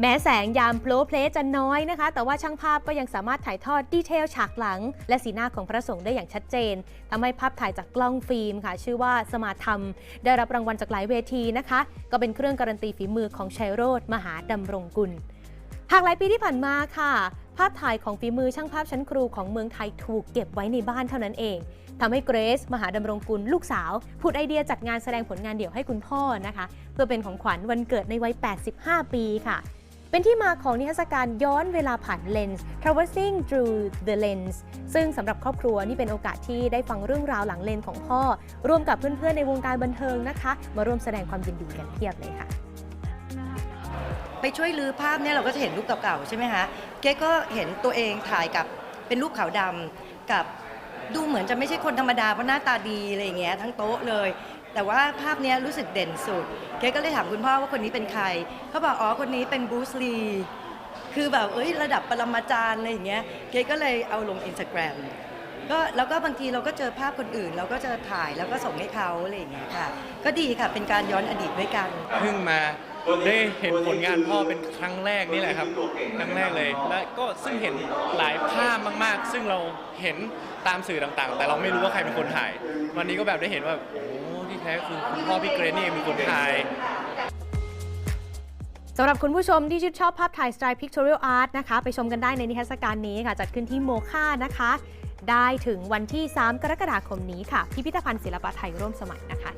แม้แสงยามโปรเพลจะน้อยนะคะ แต่ว่าช่างภาพก็ยังสามารถถ่ายทอดดีเทลฉากหลัง และสีหน้าของพระสงฆ์ได้อย่างชัดเจนทำให้ภาพถ่ายจากกล้องฟิล์มค่ะ ชื่อว่าสมาธรรม ได้รับรางวัลจากหลายเวทีนะคะ ก็เป็นเครื่องการันตีฝีมือของชัยโรธมหาดำรงกุล หากหลายปีที่ผ่านมาค่ะ ภาพถ่ายของฝีมือช่างภาพชั้นครูของเมืองไทยถูกเก็บไว้ในบ้านเท่านั้นเองทำให้เกรซมหาดำรงกุลลูกสาวผุดไอเดียจัดงานแสดงผลงานเดี่ยวให้คุณพ่อนะคะ เพื่อเป็นของขวัญวันเกิดในวัย 85 ปีค่ะ เป็นที่มาของนิทรรศการย้อนเวลาผ่านเลนส์ Traversing through the lens ซึ่งสำหรับครอบครัวนี่เป็นโอกาสที่ได้ฟังเรื่องราวหลังเลนส์ของพ่อ ร่วมกับเพื่อนๆในวงการบันเทิงนะคะ มาร่วมแสดงความยินดีกันเพียบเลยค่ะ ไปช่วยรื้อภาพเนี่ยเราก็จะเห็นรูปเก่าๆใช่ไหมคะเก๊ก็เห็นตัวเองถ่ายกับเป็นรูปขาวดำกับดูเหมือนจะไม่ใช่คนธรรมดาเพราะหน้าตาดีอะไรอย่างเงี้ยทั้งโต๊ะเลย แต่ว่าภาพเนี้ยรู้สึกเด่นสุดเก๊ก็เลยถามคุณพ่อว่าคนนี้เป็นใคร เขาบอกอ๋อคนนี้เป็นบรูซลี คือแบบเอ้ยระดับปรมาจารย์อะไรอย่างเงี้ยเก๊ก็เลยเอาลงอินสตาแกรมก็แล้วก็บางทีเราก็เจอภาพคนอื่น เราก็จะถ่ายแล้วก็ส่งให้เขาอะไรอย่างเงี้ยค่ะ ก็ดีค่ะเป็นการย้อนอดีตด้วยกัน เพิ่งมาได้เห็นผลงานพ่อเป็นครั้งแรกนี่แหละครับครั้งแรกเลยและก็ซึ่งเห็นหลายภาพมากๆ ซึ่งเราเห็นตามสื่อต่างๆ แต่เราไม่รู้ว่าใครเป็นคนถ่าย วันนี้ก็แบบได้เห็นว่าโอ้ที่แท้คือคุณพ่อพี่เกรนนี่เป็นคนถ่ายสำหรับคุณผู้ชมที่ชื่นชอบภาพถ่ายสไตล์ Pictorial Art นะคะ ไปชมกันได้ในนิทรรศการนี้ค่ะ จัดขึ้นที่โมค่านะคะ ได้ถึงวันที่ 3 กรกฎาคมนี้ค่ะ พิพิธภัณฑ์ศิลปะไทยร่วมสมัยนะคะ